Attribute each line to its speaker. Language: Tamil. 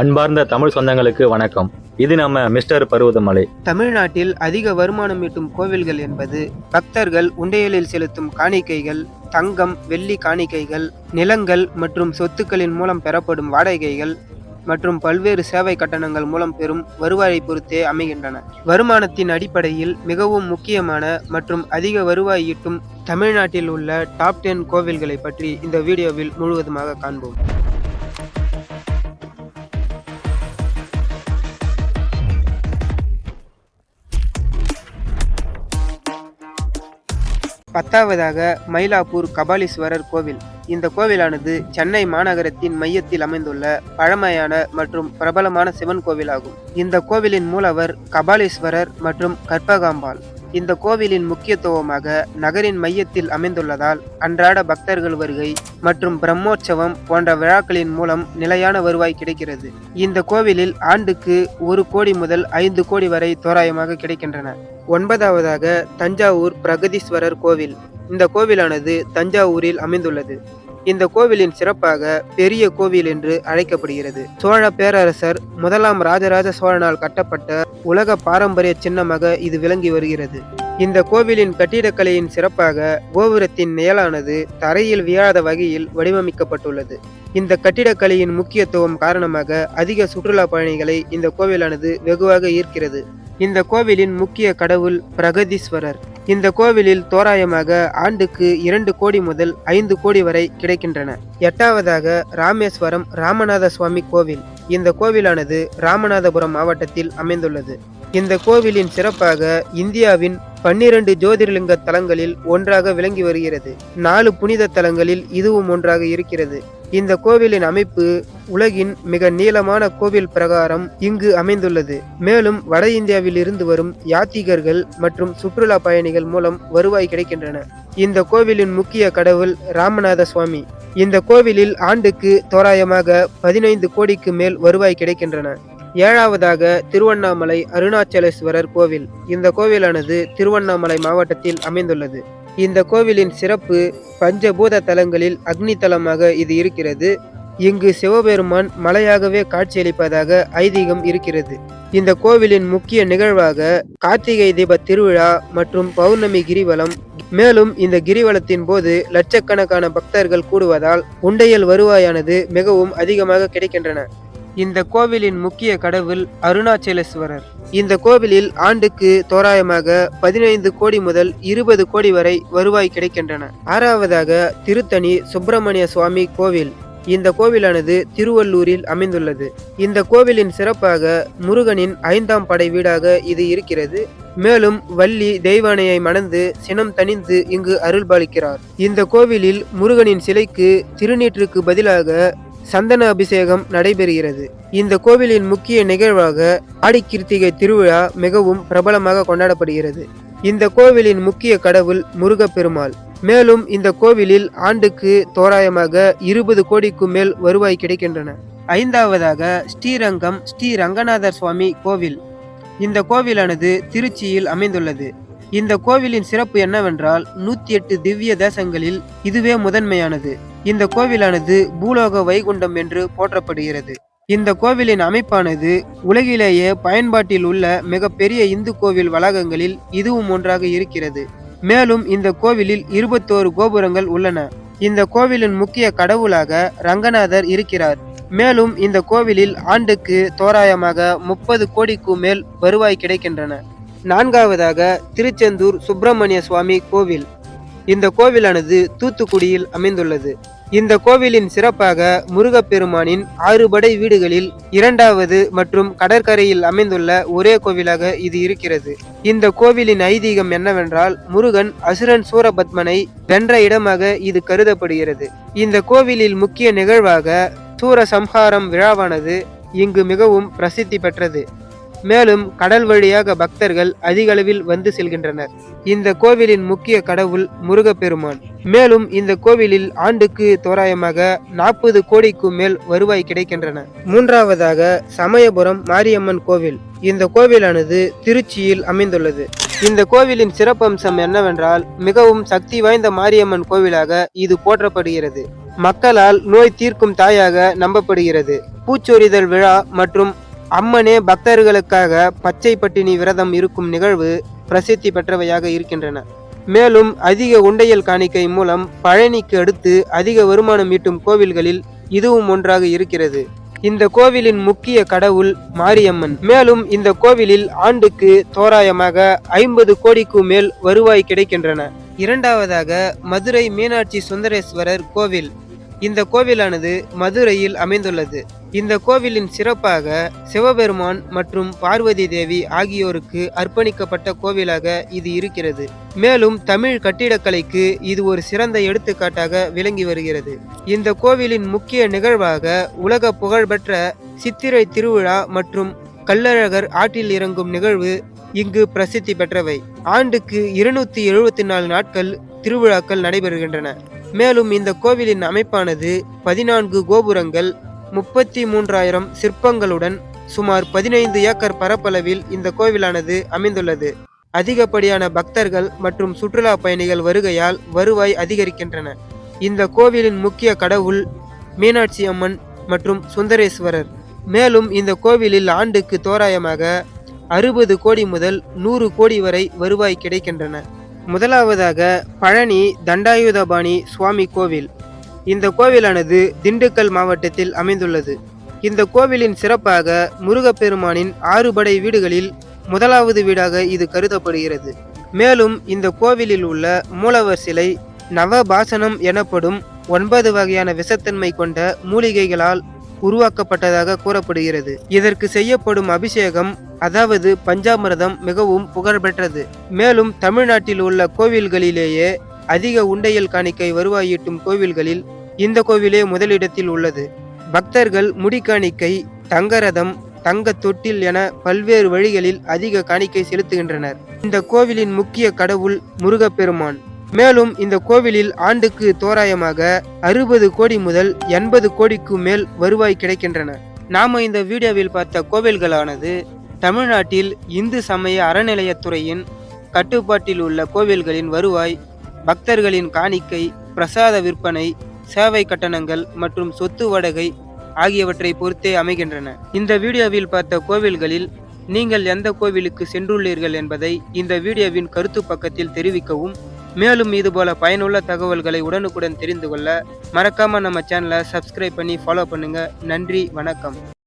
Speaker 1: அன்பார்ந்த தமிழ் சொந்தங்களுக்கு வணக்கம். இது நம்ம மிஸ்டர் பருவதமலை.
Speaker 2: தமிழ்நாட்டில் அதிக வருமானம் ஈட்டும் கோவில்கள் என்பது பக்தர்கள் உண்டையலில் செலுத்தும் காணிக்கைகள் தங்கம் வெள்ளி காணிக்கைகள் நிலங்கள் மற்றும் சொத்துக்களின் மூலம் பெறப்படும் வாடகைகள் மற்றும் பல்வேறு சேவை கட்டணங்கள் மூலம் பெறும் வருவாயை பொறுத்தே அமைகின்றன. வருமானத்தின் அடிப்படையில் மிகவும் முக்கியமான மற்றும் அதிக வருவாய் ஈட்டும் தமிழ்நாட்டில் உள்ள டாப் டென் கோவில்களை பற்றி இந்த வீடியோவில் முழுவதுமாக காண்போம். பத்தாவதாக மயிலாப்பூர் கபாலீஸ்வரர் கோவில். இந்த கோவிலானது சென்னை மாநகரத்தின் மையத்தில் அமைந்துள்ள பழமையான மற்றும் பிரபலமான சிவன் கோவிலாகும். இந்த கோவிலின் மூலவர் கபாலீஸ்வரர் மற்றும் கற்பகாம்பாள். இந்த கோவிலின் முக்கியத்துவமாக நகரின் மையத்தில் அமைந்துள்ளதால் அன்றாட பக்தர்கள் வருகை மற்றும் பிரம்மோற்சவம் போன்ற விழாக்களின் மூலம் நிலையான வருவாய் கிடைக்கிறது. இந்த கோவிலில் ஆண்டுக்கு ஒரு கோடி முதல் ஐந்து கோடி வரை தோராயமாக கிடைக்கின்றன. ஒன்பதாவதாக தஞ்சாவூர் பிரகதீஸ்வரர் கோவில். இந்த கோவிலானது தஞ்சாவூரில் அமைந்துள்ளது. இந்த கோவிலின் சிறப்பாக பெரிய கோவில் என்று அழைக்கப்படுகிறது. சோழ பேரரசர் முதலாம் ராஜராஜ சோழனால் கட்டப்பட்ட உலக பாரம்பரிய சின்னமாக இது விளங்கி வருகிறது. இந்த கோவிலின் கட்டிடக்கலையின் சிறப்பாக கோபுரத்தின் நிழலானது தரையில் விழாத வகையில் வடிவமைக்கப்பட்டுள்ளது. இந்த கட்டிடக்கலையின் முக்கியத்துவம் காரணமாக அதிக சுற்றுலா பயணிகளை இந்த கோவிலானது வெகுவாக ஈர்க்கிறது. இந்த கோவிலின் முக்கிய கடவுள் பிரகதீஸ்வரர். இந்த கோவிலில் தோராயமாக ஆண்டுக்கு இரண்டு கோடி முதல் ஐந்து கோடி வரை கிடைக்கின்றன. எட்டாவதாக ராமேஸ்வரம் ராமநாத சுவாமி கோவில். இந்த கோவிலானது ராமநாதபுரம் மாவட்டத்தில் அமைந்துள்ளது. இந்த கோவிலின் சிறப்பாக இந்தியாவின் பன்னிரண்டு ஜோதிர்லிங்க தலங்களில் ஒன்றாக விளங்கி வருகிறது. நாலு புனித தலங்களில் இதுவும் ஒன்றாக இருக்கிறது. இந்த கோவிலின் அமைப்பு உலகின் மிக நீளமான கோவில் பிரகாரம் இங்கு அமைந்துள்ளது. மேலும் வட இந்தியாவில் இருந்து வரும் யாத்திகர்கள் மற்றும் சுற்றுலா பயணிகள் மூலம் வருவாய் கிடைக்கின்றன. இந்த கோவிலின் முக்கிய கடவுள் ராமநாத சுவாமி. இந்த கோவிலில் ஆண்டுக்கு தோராயமாக பதினைந்து கோடிக்கு மேல் வருவாய் கிடைக்கின்றன. ஏழாவதாக திருவண்ணாமலை அருணாச்சலேஸ்வரர் கோவில். இந்த கோவிலானது திருவண்ணாமலை மாவட்டத்தில் அமைந்துள்ளது. இந்த கோவிலின் சிறப்பு பஞ்சபூத தலங்களில் அக்னி தலமாக இது இருக்கிறது. இங்கு சிவபெருமான் மலையாகவே காட்சியளிப்பதாக ஐதீகம் இருக்கிறது. இந்த கோவிலின் முக்கிய நிகழ்வாக கார்த்திகை தீப திருவிழா மற்றும் பௌர்ணமி கிரிவலம். மேலும் இந்த கிரிவலத்தின் போது லட்சக்கணக்கான பக்தர்கள் கூடுவதால் உண்டையல் வருவாயானது மிகவும் அதிகமாக கிடைக்கின்றன. இந்த கோவிலின் முக்கிய கடவுள் அருணாச்சலேஸ்வரர். இந்த கோவிலில் ஆண்டுக்கு தோராயமாக பதினைந்து கோடி முதல் இருபது கோடி வரை வருவாய் கிடைக்கின்றன. ஆறாவதாக திருத்தணி சுப்பிரமணிய சுவாமி கோவில். இந்த கோவிலானது திருவள்ளூரில் அமைந்துள்ளது. இந்த கோவிலின் சிறப்பாக முருகனின் ஐந்தாம் படை வீடாக இது இருக்கிறது. மேலும் வள்ளி தெய்வானையை மணந்து சினம் தணிந்து இங்கு அருள்பாலிக்கிறார். இந்த கோவிலில் முருகனின் சிலைக்கு திருநீற்றுக்கு பதிலாக சந்தன அபிஷேகம் நடைபெறுகிறது. இந்த கோவிலின் முக்கிய நிகழ்வாக ஆடிக்கிருத்திகை திருவிழா மிகவும் பிரபலமாக கொண்டாடப்படுகிறது. இந்த கோவிலின் முக்கிய கடவுள் முருகப்பெருமாள். மேலும் இந்த கோவிலில் ஆண்டுக்கு தோராயமாக இருபது கோடிக்கு மேல் வருவாய் கிடைக்கின்றன. ஐந்தாவதாக ஸ்ரீரங்கம் ஸ்ரீ ரங்கநாதர் சுவாமி கோவில். இந்த கோவிலானது திருச்சியில் அமைந்துள்ளது. இந்த கோவிலின் சிறப்பு என்னவென்றால் நூத்தி எட்டு திவ்ய தேசங்களில் இதுவே முதன்மையானது. இந்த கோவிலானது பூலோக வைகுண்டம் என்று போற்றப்படுகிறது. இந்த கோவிலின் அமைப்பானது உலகிலேயே பயன்பாட்டில் உள்ள மிகப்பெரிய இந்து கோவில் வளாகங்களில் இதுவும் ஒன்றாக இருக்கிறது. மேலும் இந்த கோவிலில் இருபத்தோரு கோபுரங்கள் உள்ளன. இந்த கோவிலின் முக்கிய கடவுளாக ரங்கநாதர் இருக்கிறார். மேலும் இந்த கோவிலில் ஆண்டுக்கு தோராயமாக முப்பது கோடிக்கு மேல் வருவாய் கிடைக்கின்றன. நான்காவதாக திருச்செந்தூர் சுப்பிரமணிய சுவாமி கோவில். இந்த கோவிலானது தூத்துக்குடியில் அமைந்துள்ளது. இந்த கோவிலின் சிறப்பாக முருகப்பெருமானின் ஆறுபடை வீடுகளில் இரண்டாவது மற்றும் கடற்கரையில் அமைந்துள்ள ஒரே கோவிலாக இது இருக்கிறது. இந்த கோவிலின் ஐதீகம் என்னவென்றால் முருகன் அசுரன் சூரபத்மனை வென்ற இடமாக இது கருதப்படுகிறது. இந்த கோவிலில் முக்கிய நிகழ்வாக சூரசம்ஹாரம் விழாவானது இங்கு மிகவும் பிரசித்தி பெற்றது. மேலும் கடல் வழியாக பக்தர்கள் அதிக அளவில் வந்து செல்கின்றனர். இந்த கோவிலின் முக்கிய கடவுள் முருகப்பெருமான். மேலும் இந்த கோவிலில் ஆண்டுக்கு தோராயமாக நாற்பது கோடிக்கும் மேல் வருவாய் கிடைக்கின்றன. மூன்றாவதாக சமயபுரம் மாரியம்மன் கோவில். இந்த கோவிலானது திருச்சியில் அமைந்துள்ளது. இந்த கோவிலின் சிறப்பம்சம் என்னவென்றால் மிகவும் சக்தி வாய்ந்த மாரியம்மன் கோவிலாக இது போற்றப்படுகிறது. மக்களால் நோய் தீர்க்கும் தாயாக நம்பப்படுகிறது. பூச்சொரிதல் விழா மற்றும் அம்மனே பக்தர்களுக்காக பச்சை பட்டினி விரதம் இருக்கும் நிகழ்வு பிரசித்தி பெற்றவையாக இருக்கின்றன. மேலும் அதிக உண்டையல் காணிக்கை மூலம் பழனிக்கு அடுத்து அதிக வருமானம் ஈட்டும் கோவில்களில் இதுவும் ஒன்றாக இருக்கிறது. இந்த கோவிலின் முக்கிய கடவுள் மாரியம்மன். மேலும் இந்த கோவிலில் ஆண்டுக்கு தோராயமாக ஐம்பது கோடிக்கு மேல் வருவாய் கிடைக்கின்றன. இரண்டாவதாக மதுரை மீனாட்சி சுந்தரேஸ்வரர் கோவில். இந்த கோவிலானது மதுரையில் அமைந்துள்ளது. இந்த கோவிலின் சிறப்பாக சிவபெருமான் மற்றும் பார்வதி தேவி ஆகியோருக்கு அர்ப்பணிக்கப்பட்ட கோவிலாக இது இருக்கிறது. மேலும் தமிழ் கட்டிடக்கலைக்கு இது ஒரு சிறந்த எடுத்துக்காட்டாக விளங்கி வருகிறது. இந்த கோவிலின் முக்கிய நிகழ்வாக உலக புகழ்பெற்ற சித்திரை திருவிழா மற்றும் கள்ளழகர் ஆற்றில் இறங்கும் நிகழ்வு இங்கு பிரசித்தி பெற்றவை. ஆண்டுக்கு இருநூத்தி எழுபத்தி நாலு நாட்கள் திருவிழாக்கள் நடைபெறுகின்றன. மேலும் இந்த கோவிலின் அமைப்பானது பதினான்கு கோபுரங்கள் முப்பத்தி மூன்றாயிரம் சிற்பங்களுடன் சுமார் பதினைந்து ஏக்கர் பரப்பளவில் இந்த கோவிலானது அமைந்துள்ளது. அதிகப்படியான பக்தர்கள் மற்றும் சுற்றுலா பயணிகள் வருகையால் வருவாய் அதிகரிக்கின்றன. இந்த கோவிலின் முக்கிய கடவுள் மீனாட்சி அம்மன் மற்றும் சுந்தரேஸ்வரர். மேலும் இந்த கோவிலில் ஆண்டுக்கு தோராயமாக அறுபது கோடி முதல் நூறு கோடி வரை வருவாய் கிடைக்கின்றன. முதலாவதாக பழனி தண்டாயுதபாணி சுவாமி கோவில். இந்த கோவிலானது திண்டுக்கல் மாவட்டத்தில் அமைந்துள்ளது. இந்த கோவிலின் சிறப்பாக முருகப்பெருமானின் ஆறு படை வீடுகளில் முதலாவது வீடாக இது கருதப்படுகிறது. மேலும் இந்த கோவிலில் உள்ள மூலவர் சிலை நவபாசனம் எனப்படும் ஒன்பது வகையான விஷத்தன்மை கொண்ட மூலிகைகளால் உருவாக்கப்பட்டதாக கூறப்படுகிறது. இதற்கு செய்யப்படும் அபிஷேகம் அதாவது பஞ்சாமிரதம் மிகவும் புகழ்பெற்றது. மேலும் தமிழ்நாட்டில் உள்ள கோவில்களிலேயே அதிக உண்டையல் காணிக்கை வருவாயீட்டும் கோவில்களில் இந்த கோவிலே முதலிடத்தில் உள்ளது. பக்தர்கள் முடி காணிக்கை தங்கரதம் தங்க தொட்டில் என பல்வேறு வழிகளில் அதிக காணிக்கை செலுத்துகின்றனர். இந்த கோவிலின் முக்கிய கடவுள் முருகப்பெருமான். மேலும் இந்த கோவிலில் ஆண்டுக்கு தோராயமாக அறுபது கோடி முதல் எண்பது கோடிக்கு மேல் வருவாய் கிடைக்கின்றன. நாம இந்த வீடியோவில் பார்த்த கோவில்களானது தமிழ்நாட்டில் இந்து சமய அறநிலையத்துறையின் கட்டுப்பாட்டில் உள்ள கோவில்களின் வருவாய் பக்தர்களின் காணிக்கை பிரசாத விற்பனை சேவை கட்டணங்கள் மற்றும் சொத்து வாடகை ஆகியவற்றை பொறுத்தே அமைகின்றன. இந்த வீடியோவில் பார்த்த கோவில்களில் நீங்கள் எந்த கோவிலுக்கு சென்றுள்ளீர்கள் என்பதை இந்த வீடியோவின் கருத்து பக்கத்தில் தெரிவிக்கவும் மேலும் இதுபோல பயனுள்ள தகவல்களை உடனுக்குடன் தெரிந்து கொள்ள மறக்காம நம்ம சேனலை சப்ஸ்கிரைப் பண்ணி ஃபாலோ பண்ணுங்க. நன்றி வணக்கம்.